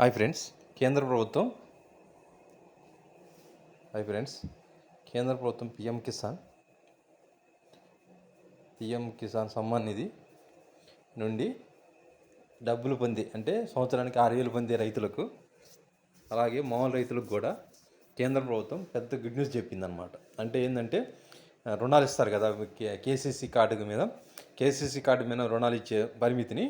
Hi friends కేంద్ర ప్రభుత్వం hi friends కేంద్ర ప్రభుత్వం పిఎం కిసాన్ పిఎం కిసాన్ సమ్మాన్ నిధి నుండి డబ్బులు పొంది అంటే సంవత్సరానికి ఆరు వేలు పొందే రైతులకు అలాగే మామూలు రైతులకు కూడా కేంద్ర ప్రభుత్వం పెద్ద గుడ్ న్యూస్ చెప్పిందనమాట అంటే ఏంటంటే రుణాలు ఇస్తారు కదా కే- కేసీసీ కార్డు మీద కేసీసీ కార్డు మీద రుణాలు ఇచ్చే పరిమితిని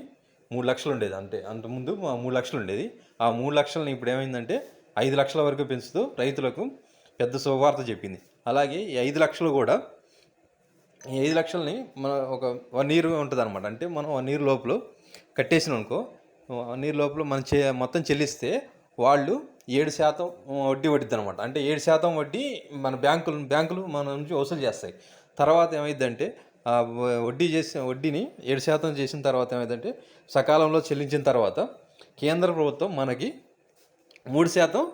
మూడు లక్షలు ఉండేది. అంటే అంతకుముందు మూడు లక్షలు ఉండేది. ఆ మూడు లక్షలని ఇప్పుడు ఏమైందంటే ఐదు లక్షల వరకు పెంచుతూ రైతులకు పెద్ద శుభవార్త చెప్పింది. అలాగే ఈ ఐదు లక్షలు కూడా ఈ ఐదు లక్షలని మన ఒక వన్ ఇయర్ ఉంటుంది అనమాట అంటే మనం వన్ ఇయర్ లోపల కట్టేసిన అనుకో వన్ ఇయర్ లోపల మనం చే మొత్తం చెల్లిస్తే వాళ్ళు ఏడు శాతం వడ్డీ వడ్డీది అనమాట అంటే ఏడు శాతం వడ్డీ మన బ్యాంకులు బ్యాంకులు మన నుంచి వసూలు చేస్తాయి. తర్వాత ఏమైందంటే వడ్డీ చేసిన వడ్డీని ఏడు శాతం చేసిన తర్వాత ఏమైందంటే సకాలంలో చెల్లించిన తర్వాత కేంద్ర ప్రభుత్వం మనకి మూడు శాతం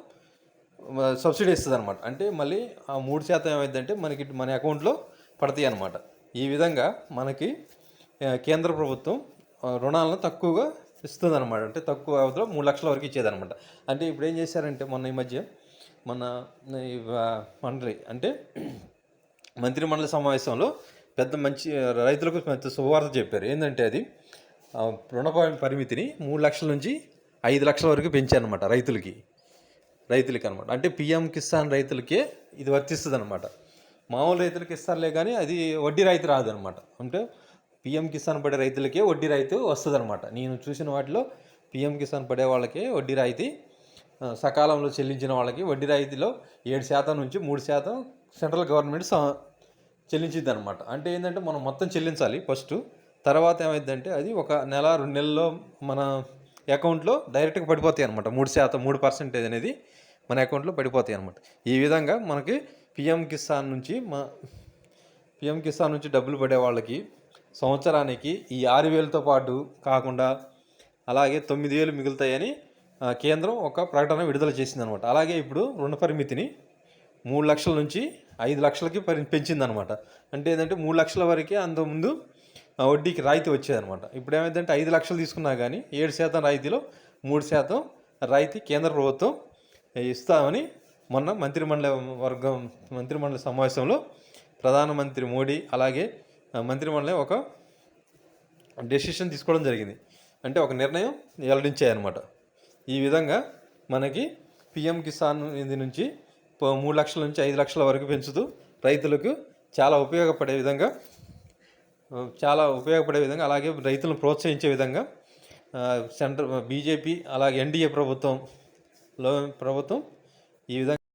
సబ్సిడీ ఇస్తుంది అనమాట అంటే మళ్ళీ ఆ మూడు శాతం ఏమైందంటే మనకి మన అకౌంట్లో పడతాయి అనమాట ఈ విధంగా మనకి కేంద్ర ప్రభుత్వం రుణాలను తక్కువగా ఇస్తుంది అనమాట అంటే తక్కువ అవధిలో మూడు లక్షల వరకు ఇచ్చేదనమాట అంటే ఇప్పుడు ఏం చేశారంటే మొన్న ఈ మధ్య మన ఈ మండలి అంటే మంత్రి మండలి సమావేశంలో పెద్ద మంచి రైతులకు పెద్ద శుభవార్త చెప్పారు. ఏంటంటే అది రుణ పరిమితిని మూడు లక్షల నుంచి ఐదు లక్షల వరకు పెంచారనమాట రైతులకి. రైతులకి అనమాట అంటే పిఎం కిసాన్ రైతులకే ఇది వర్తిస్తుంది అనమాట మామూలు రైతులకి ఇస్తారులే కానీ అది వడ్డీ రైతు రాదనమాట అంటే పిఎం కిసాన్ పడే రైతులకే వడ్డీ రైతు వస్తుంది అనమాట నేను చూసిన వాటిలో పిఎం కిసాన్ పడే వాళ్ళకి వడ్డీ రాయితీ సకాలంలో చెల్లించిన వాళ్ళకి వడ్డీ రాయితీలో ఏడు శాతం నుంచి మూడు శాతం సెంట్రల్ గవర్నమెంట్ చెల్లించిద్ది అనమాట అంటే ఏంటంటే మనం మొత్తం చెల్లించాలి ఫస్ట్. తర్వాత ఏమైందంటే అది ఒక నెల రెండు నెలల్లో మన అకౌంట్లో డైరెక్ట్గా పడిపోతాయి అనమాట మూడు శాతం మూడు పర్సెంటేజ్ అనేది మన అకౌంట్లో పడిపోతాయి అనమాట ఈ విధంగా మనకి పిఎం కిసాన్ నుంచి మా పిఎం కిసాన్ నుంచి డబ్బులు పడే వాళ్ళకి సంవత్సరానికి ఈ ఆరు వేలతో పాటు కాకుండా అలాగే తొమ్మిది వేలు మిగులుతాయని ఆ, కేంద్రం ఒక ప్రకటన విడుదల చేసిందనమాట అలాగే ఇప్పుడు రుణ పరిమితిని మూడు లక్షల నుంచి ఐదు లక్షలకి పెంచిందనమాట. అంటే ఏంటంటే మూడు లక్షల వరకే అంతకుముందు వడ్డీకి రాయితీ వచ్చేదనమాట. ఇప్పుడు ఏమైందంటే ఐదు లక్షలు తీసుకున్నా కానీ ఏడు శాతం రాయితీలో మూడు శాతం రాయితీ కేంద్ర ప్రభుత్వం ఇస్తామని మొన్న మంత్రిమండలి వర్గం మంత్రిమండలి సమావేశంలో ప్రధానమంత్రి మోడీ అలాగే మంత్రిమండలి ఒక డెసిషన్ తీసుకోవడం జరిగింది. అంటే ఒక నిర్ణయం వెల్లడించాయన్నమాట ఈ విధంగా మనకి పిఎం కిసాన్ ఇది నుంచి మూడు లక్షల నుంచి ఐదు లక్షల వరకు పెంచుతూ రైతులకు చాలా ఉపయోగపడే విధంగా చాలా ఉపయోగపడే విధంగా అలాగే రైతులను ప్రోత్సహించే విధంగా సెంట్రల్ సెంటర్ బీజేపీ అలాగే ఎన్డీఏ ప్రభుత్వంలో ప్రభుత్వం ఈ విధంగా